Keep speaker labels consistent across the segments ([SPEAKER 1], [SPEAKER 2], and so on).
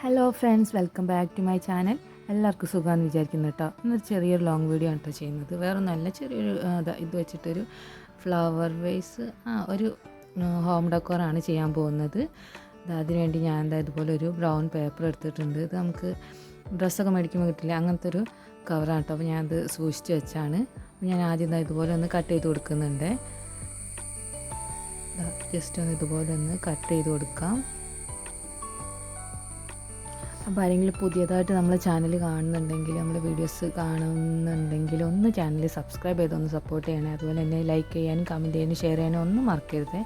[SPEAKER 1] Hello friends welcome back to my channel എല്ലാവർക്കും സുഖമാണെന്ന് വിചാരിക്കുന്നു കേട്ടോ ഇന്നൊരു ചെറിയൊരു ലോങ് വീഡിയോ ആണ് കേട്ടോ ചെയ്യുന്നത്. വേറെ നല്ല ചെറിയൊരു ഇത് വെച്ചിട്ടൊരു ഫ്ലവർ വേസ് ആ ഒരു ഹോം ഡെക്കോറാണ് ചെയ്യാൻ പോകുന്നത്. അതിനുവേണ്ടി ഞാൻ എന്താ ഇതുപോലെ ഒരു ബ്രൗൺ പേപ്പർ എടുത്തിട്ടുണ്ട്. ഇത് നമുക്ക് ഡ്രസ്സൊക്കെ മേടിക്കുമ്പോൾ കിട്ടില്ല. അങ്ങനത്തെ ഒരു കവറാണ് കേട്ടോ അപ്പോൾ ഞാനത് സൂക്ഷിച്ച് വെച്ചാണ്. ഞാൻ ആദ്യം എന്താ ഇതുപോലെ ഒന്ന് കട്ട് ചെയ്ത് കൊടുക്കുന്നുണ്ട്. ജസ്റ്റ് ഒന്ന് ഇതുപോലെ ഒന്ന് കട്ട് ചെയ്ത് കൊടുക്കാം. അപ്പോൾ ആരെങ്കിലും പുതിയതായിട്ട് നമ്മളെ ചാനൽ കാണുന്നുണ്ടെങ്കിൽ നമ്മൾ വീഡിയോസ് കാണുന്നുണ്ടെങ്കിൽ ഒന്ന് ചാനൽ സബ്സ്ക്രൈബ് ചെയ്തൊന്ന് സപ്പോർട്ട് ചെയ്യണേ. അതുപോലെ തന്നെ ലൈക്ക് ചെയ്യാനും കമന്റ് ചെയ്യാനും ഷെയർ ചെയ്യാനും ഒന്നും മറക്കരുത്.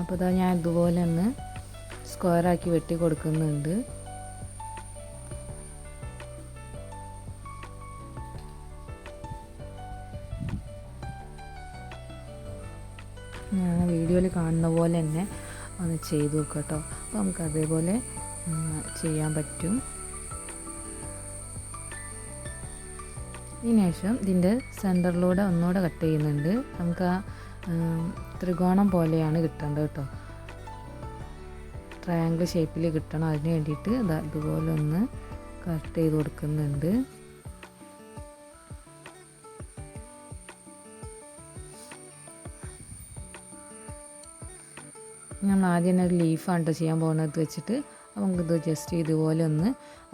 [SPEAKER 1] അപ്പോൾ ഇതാ ഞാൻ ഇതുപോലെ ഒന്ന് സ്ക്വയറാക്കി വെട്ടി കൊടുക്കുന്നുണ്ട്. ഞാൻ വീഡിയോയിൽ കാണുന്ന പോലെ തന്നെ ഒന്ന് ചെയ്തു നോക്കാം കേട്ടോ. അപ്പോൾ നമുക്ക് അതേപോലെ ചെയ്യാൻ പറ്റും. ഇതിനുശേഷം ഇതിന്റെ സെന്ററിലൂടെ ഒന്നുകൂടെ കട്ട് ചെയ്യുന്നുണ്ട്. നമുക്ക് ആ ത്രികോണം പോലെയാണ് കിട്ടേണ്ടത് കേട്ടോ. ട്രയാങ്കിൾ ഷേപ്പിൽ കിട്ടണം. അതിന് വേണ്ടിയിട്ട് ഇതാ ഇതുപോലെ ഒന്ന് കട്ട് ചെയ്ത് കൊടുക്കുന്നുണ്ട്. നമ്മൾ ആദ്യം തന്നെ ഒരു ലീഫാണ് കേട്ടോ ചെയ്യാൻ പോകുന്നത്. വെച്ചിട്ട് നമുക്കിത് ജസ്റ്റ് ഇതുപോലെ ഒന്ന്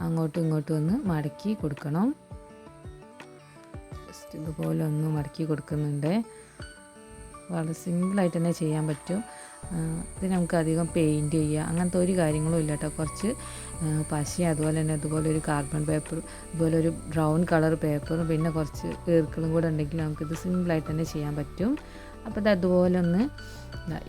[SPEAKER 1] അങ്ങോട്ടും ഇങ്ങോട്ടും ഒന്ന് മടക്കി കൊടുക്കണം. ജസ്റ്റ് ഇതുപോലെ ഒന്ന് മടക്കി കൊടുക്കുന്നുണ്ട്. വളരെ സിമ്പിളായിട്ട് തന്നെ ചെയ്യാൻ പറ്റും. ഇത് നമുക്ക് അധികം പെയിന്റ് ചെയ്യുക അങ്ങനത്തെ ഒരു കാര്യങ്ങളും ഇല്ല കേട്ടോ കുറച്ച് പശി അതുപോലെ തന്നെ അതുപോലെ ഒരു കാർബൺ പേപ്പർ ഇതുപോലെ ഒരു ബ്രൗൺ കളർ പേപ്പറും പിന്നെ കുറച്ച് ഈർക്കളും കൂടെ ഉണ്ടെങ്കിൽ നമുക്കിത് സിമ്പിളായിട്ട് തന്നെ ചെയ്യാൻ പറ്റും. അപ്പോൾ ഇത് അതുപോലെ ഒന്ന്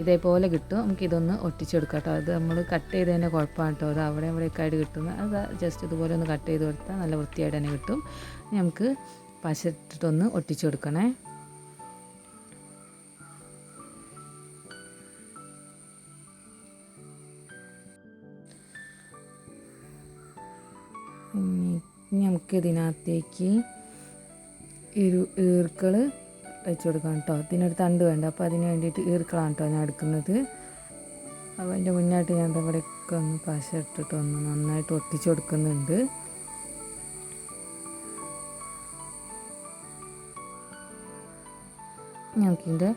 [SPEAKER 1] ഇതേപോലെ കിട്ടും. നമുക്ക് ഇതൊന്ന് ഒട്ടിച്ചെടുക്കാം കേട്ടോ അത് നമ്മൾ കട്ട് ചെയ്തതിന്റെ കുഴപ്പമാണ് കേട്ടോ അത് അവിടെ ഇവിടെയൊക്കെ ആയിട്ട് കിട്ടുന്ന അത് ജസ്റ്റ് ഇതുപോലെ ഒന്ന് കട്ട് ചെയ്ത് കൊടുത്താൽ നല്ല വൃത്തിയായിട്ട് തന്നെ കിട്ടും. നമുക്ക് പശ ഇട്ടിട്ടൊന്ന് ഒട്ടിച്ചെടുക്കണേ നമുക്കിതിനകത്തേക്ക് ഒരു ഈർക്കൾ വെച്ച് കൊടുക്കാം കേട്ടോ. ഇതിനൊരു തണ്ട് വേണ്ട. അപ്പോൾ അതിന് വേണ്ടിയിട്ട് ഈർക്കളാണ് കേട്ടോ ഞാൻ എടുക്കുന്നത്. അപ്പോൾ അതിന്റെ മുന്നായിട്ട് ഞാൻ ഇവിടെയൊക്കെ ഒന്ന് പശ ഇട്ടിട്ട് ഒന്ന് നന്നായിട്ട് ഒട്ടിച്ചു കൊടുക്കുന്നുണ്ട്. നമുക്കിതിന്റെ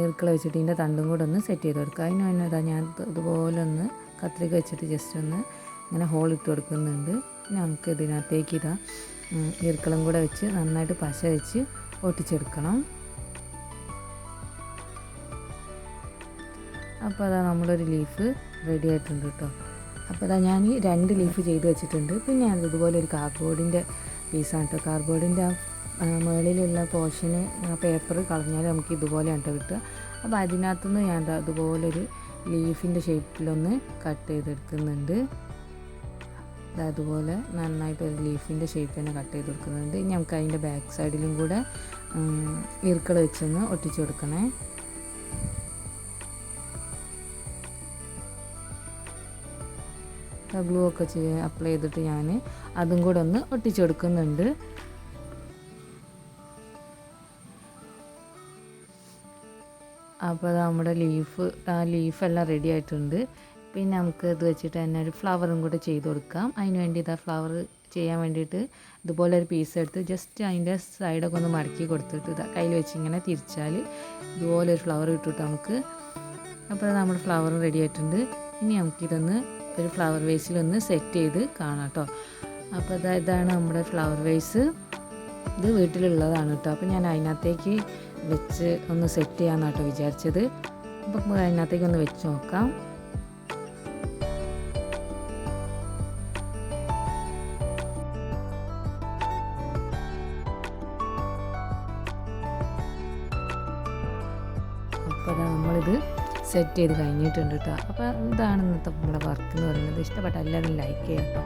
[SPEAKER 1] ഈർക്കള വെച്ചിട്ട് ഇതിന്റെ തണ്ടും കൂടെ ഒന്ന് സെറ്റ് ചെയ്ത് കൊടുക്കുക അതിന് വേണ്ടതാ ഞാൻ ഇത് ഇതുപോലെ ഒന്ന് കത്രിക വെച്ചിട്ട് ജസ്റ്റ് ഒന്ന് ഇങ്ങനെ ഹോൾ ഇട്ട് കൊടുക്കുന്നുണ്ട്. ഞങ്ങൾക്ക് ഇതിനകത്തേക്ക് ഇതാ ഈർക്കളം കൂടെ വെച്ച് നന്നായിട്ട് പശ വെച്ച് ഒട്ടിച്ചെടുക്കണം അപ്പോൾ അതാ നമ്മളൊരു ലീഫ് റെഡി ആയിട്ടുണ്ട് കേട്ടോ അപ്പോൾ അതാ ഞാൻ രണ്ട് ലീഫ് ചെയ്ത് വെച്ചിട്ടുണ്ട്. പിന്നെ ഞാൻ ഇതുപോലെ ഒരു കാർഡ്ബോർഡിന്റെ പീസാണ് കേട്ടോ കാർഡ്ബോർഡിന്റെ ആ മുകളിലുള്ള പോർഷന് പേപ്പർ കളഞ്ഞാൽ നമുക്ക് ഇതുപോലെയാണ് കേട്ടോ കിട്ടുക. അപ്പോൾ അതിനകത്തുനിന്ന് ഞാൻ ദാ ഇതുപോലെ ഒരു ലീഫിന്റെ ഷേപ്പിലൊന്ന് കട്ട് ചെയ്തെടുക്കുന്നുണ്ട്. അതുപോലെ നന്നായിട്ട് ഒരു ലീഫിന്റെ ഷേപ്പ് തന്നെ കട്ട് ചെയ്ത് കൊടുക്കുന്നുണ്ട്. ഇനി നമുക്ക് അതിന്റെ ബാക്ക് സൈഡിലും കൂടെ ഇറുക്കൾ വെച്ചൊന്ന് ഒട്ടിച്ചു കൊടുക്കണേ. ഗ്ലൂ ഒക്കെ ചെയ്ത് അപ്ലൈ ചെയ്തിട്ട് ഞാൻ അതും കൂടെ ഒന്ന് ഒട്ടിച്ചു കൊടുക്കുന്നുണ്ട്. അപ്പോൾ നമ്മുടെ ലീഫ് ആ ലീഫെല്ലാം റെഡി ആയിട്ടുണ്ട്. പിന്നെ നമുക്ക് ഇത് വെച്ചിട്ട് തന്നെ ഒരു ഫ്ലവറും കൂടെ ചെയ്ത് കൊടുക്കാം. അതിന് വേണ്ടി ഇതാ ഫ്ലവർ ചെയ്യാൻ വേണ്ടിയിട്ട് ഇതുപോലെ ഒരു പീസ് എടുത്ത് ജസ്റ്റ് അതിന്റെ സൈഡൊക്കെ ഒന്ന് മടക്കി കൊടുത്തിട്ട് ഇതാ കയ്യിൽ വെച്ച് ഇങ്ങനെ തിരിച്ചാൽ ഇതുപോലെ ഒരു ഫ്ലവർ ഇട്ടിട്ട് നമുക്ക്. അപ്പോൾ നമ്മുടെ ഫ്ലവർ റെഡി ആയിട്ടുണ്ട്. ഇനി നമുക്കിതൊന്ന് ഒരു ഫ്ലവർ വേസിലൊന്ന് സെറ്റ് ചെയ്ത് കാണാം കേട്ടോ അപ്പോൾ ഇതാ ഇതാണ് നമ്മുടെ ഫ്ലവർ വേസ് ഇത് വീട്ടിലുള്ളതാണ് കേട്ടോ അപ്പോൾ ഞാൻ അതിനകത്തേക്ക് വെച്ച് ഒന്ന് സെറ്റ് ചെയ്യാമെന്നാണ് കേട്ടോ വിചാരിച്ചത്. അപ്പോൾ അതിനകത്തേക്ക് ഒന്ന് വെച്ച് നോക്കാം. അപ്പോൾ അതാ നമ്മളിത് സെറ്റ് ചെയ്ത് കഴിഞ്ഞിട്ടുണ്ട് കേട്ടോ അപ്പോൾ ഇതാണ് ഇന്നത്തെ നമ്മുടെ വർക്ക് എന്ന് പറയുന്നത്. ഇഷ്ടപ്പെട്ട എല്ലാവരും ലൈക്ക് ചെയ്യാം കേട്ടോ